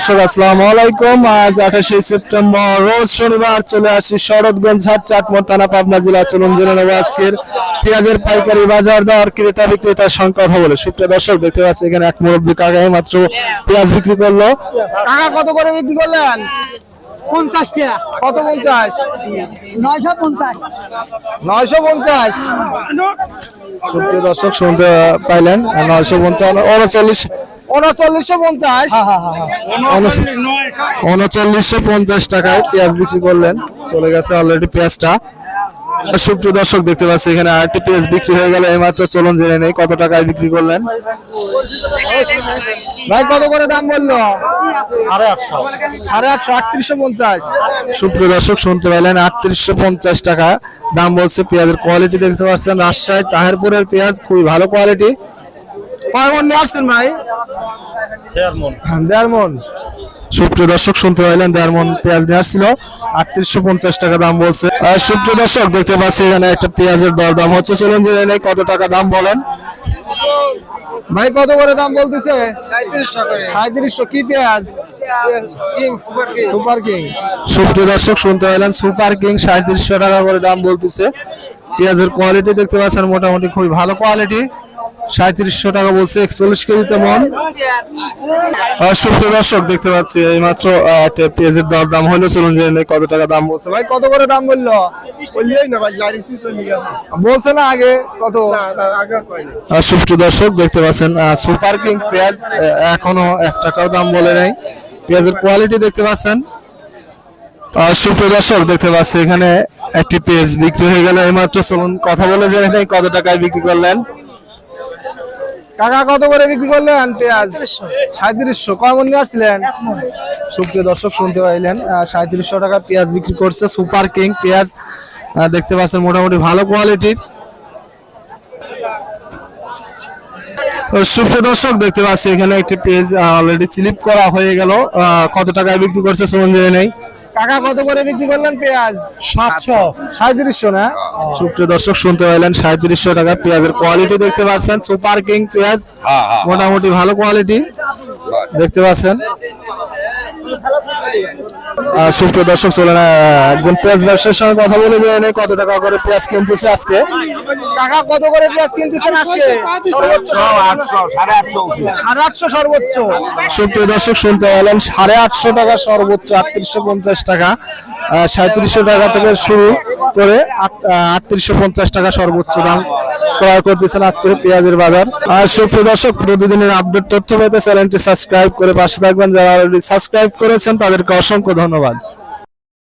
দর্শক আসসালামু আলাইকুম। আজ আঠাশে সেপ্টেম্বর রোজ শনিবার চলে আসি শরৎগঞ্জ হাট চাটমোর থানা পাবনা জেলা। চলুন জেনে নেব আজকের পেঁয়াজের পাইকারি বাজার দর ক্রেতা বিক্রেতার সংখ্যা কথা বলে। সুপ্রিয় দর্শক দেখতে পাচ্ছি এখানে এক মুরব্বী কাকা মাত্র পেঁয়াজ বিক্রি করল। কত করে বিক্রি করলেন? পঞ্চাশ টাকা। কত পঞ্চাশ? নয়শো পঞ্চাশ। নয়শো পঞ্চাশ। সুপ্রিয় দর্শক শুনতে পাইলেন। নয়শো পঞ্চান্ন উনচল্লিশ উনচল্লিশশো পঞ্চাশ। উনচল্লিশশো পঞ্চাশ টাকায় পেঁয়াজ বিক্রি করলেন। চলে গেছে অলরেডি পেঁয়াজটা। সুপ্রিয় দর্শক দেখতে পাচ্ছি এখানে আরেকটি পেঁয়াজ বিক্রি হয়ে গেল। এইমাত্র চলুন জেনে নেই কত টাকায় বিক্রি করলেন। ভাই কত করে দাম বলল? সাড়ে আটশো। আটত্রিশশো পঞ্চাশ। সুপ্রিয় দর্শক শুনতে পেলেন আটত্রিশশো পঞ্চাশ টাকা। দাম বলছে পেঁয়াজের কোয়ালিটি দেখতে পাচ্ছেন। রাজশাহী তাহেরপুরের পেঁয়াজ খুবই ভালো কোয়ালিটি কয় মন নিয়ে আসছেন ভাই? দেড় মন সুপ্রিয় দর্শক শুনতে পাইলেন দেড় মন পেঁয়াজ নিয়ে আসছিল। আটত্রিশশো পঞ্চাশ টাকা দাম বলছে। সুপ্রিয় দর্শক দেখতে পাচ্ছি এখানে একটা পেঁয়াজের দর। দাম হচ্ছে চলুন জেনে নেই কত টাকা দাম বলেন? ভাই কত করে দাম বলতেছে? সাঁত্রিশশো কি পেঁয়াজ? Super king. সুপ্রিয় দর্শক শুনতে পাইলেন সুপার কিং সাঁত্রিশশো টাকা করে দাম বলতেছে। পেঁয়াজের কোয়ালিটি দেখতে পাচ্ছেন মোটামুটি খুবই ভালো কোয়ালিটি সাঁত্রিশশো টাকা বলছে একচল্লিশ কেজিতে মন। আর সুপ্রিয় দর্শক দেখতে পাচ্ছি এইমাত্র আহ, একটা পেঁয়াজের দর দাম হলো চলুন জেনে কত টাকা দাম বলছে। ভাই কত করে দাম বলল? বলছে না আগে কত? সুপ্রিয় দর্শক দেখতে পাচ্ছেন সুপার কিং পেঁয়াজ এখনও এক টাকাও দাম বলে নাই। পেঁয়াজের কোয়ালিটি দেখতে পাচ্ছেন। সুপ্রিয় দর্শক দেখতে পাচ্ছি এখানে একটি পেঁয়াজ বিক্রি হয়ে গেল এইমাত্র। চলুন কথা বলে জেনে নেই কত টাকায় বিক্রি করলেন। টাকা কত করে বিক্রি করলেন? পেঁয়াজ সাঁত্রিশশো। কয় মন নিয়ে আসছিলেন? সুপ্রিয় দর্শক শুনতে পাইলেন সাঁত্রিশশো টাকা পেঁয়াজ বিক্রি করছে সুপার কিং পেঁয়াজ। দেখতে পাচ্ছেন মোটামুটি ভালো কোয়ালিটির। সুপ্রিয় দর্শক দেখতে পাচ্ছি এখানে একটি পেজ অলরেডি স্লিপ করা হয়ে গেল। কত টাকায় বিক্রি করছে জেনে নেই। টাকা কত করে বিক্রি করলেন পেঁয়াজ? সাতশো। সাঁত্রিশশো না? সুপ্রিয় দর্শক শুনতে পাইলেন সাঁত্রিশশো টাকা পেঁয়াজের কোয়ালিটি দেখতে পাচ্ছেন সুপার কিং পেঁয়াজ। মোটামুটি ভালো কোয়ালিটি দেখতে পাচ্ছেন? সুপ্রিয় দর্শক চলে না একজন পেঁয়াজ ব্যবসার সঙ্গে কথা বলে জেনে কত টাকা করে পেঁয়াজ কিনতেছে আজকে? টাকা কত করে পেঁয়াজ কিনতেছেন আজকে? সাড়ে আটশো সর্বোচ্চ। সুপ্রিয় দর্শক শুনতে পেলেন সাড়ে আটশো টাকা সর্বোচ্চ আটত্রিশশো পঞ্চাশ টাকা। সাঁত্রিশশো টাকা থেকে শুরু। করে আটত্রিশশো পঞ্চাশ টাকা সর্বোচ্চ দাম ক্রয় করতেছেন আজকের পেঁয়াজের বাজার। আর সুপ্রিয় দর্শক, প্রতিদিনের আপডেট তথ্য পেতে চ্যানেলটি সাবস্ক্রাইব করে পাশে থাকবেন। যারা অলরেডি সাবস্ক্রাইব করেছেন, তাদেরকে অসংখ্য ধন্যবাদ।